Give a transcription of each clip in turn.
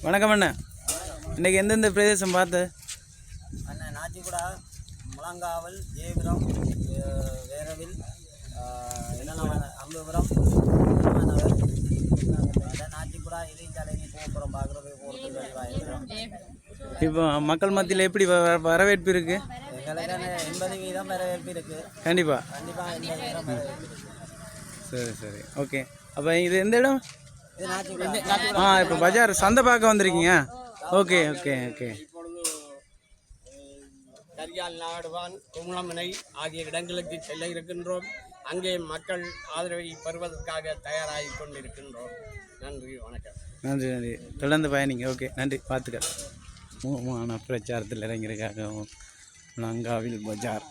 வணக்கம் அண்ணா. இன்னைக்கு எந்தெந்த பிரதேசம் பார்த்து? அண்ணன் நாச்சிக்குடா முழங்காவல் ஜெயபுரம் வேரவில் அம்புபுரம் நாச்சிக்குடா இறைச்சாலைக்கு போக்குறோம் பார்க்குறது போகிறது இருக்கிறோம் இப்போ மக்கள் மத்தியில் எப்படி வரவேற்பு இருக்கு? எங்களுக்கு எண்பது வீதம் வரவேற்பு இருக்குது கண்டிப்பாக கண்டிப்பாக. சரி சரி. ஓகே. அப்போ இது எந்த இடம்? ஆ இப்போ பஜார் சந்தை பார்க்க வந்திருக்கீங்க ஓகே ஓகே ஓகே கரியால் நாடுவான் குமுளமனை ஆகிய இடங்களுக்கு செல்ல இருக்கின்றோம் அங்கே மக்கள் ஆதரவை பெறுவதற்காக தயாராகி கொண்டிருக்கின்றோம் நன்றி வணக்கம் நன்றி நன்றி தொடர்ந்து பயணிங்க ஓகே நன்றி பார்த்துக்க பிரச்சாரத்தில் இறங்கியிருக்காகவும் லங்காவில் பஜார்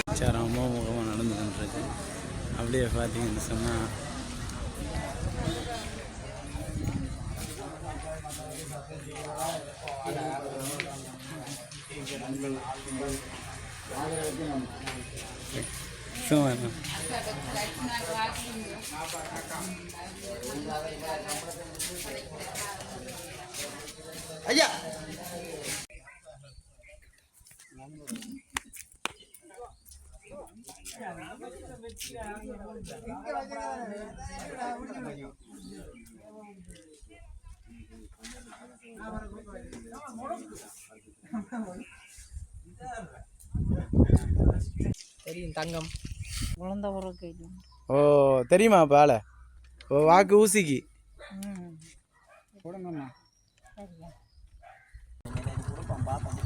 பிரச்சாரம் முகமாக நடந்து கொண்டிருக்கு. அப்படியே பார்த்தீங்கன்னு சொன்னால் అయ్యా தெரியும் தங்கம். குழந்த பிறகு ஓ தெரியுமா பால ஓ வாக்கு ஊசிக்கு. பார்ப்போம்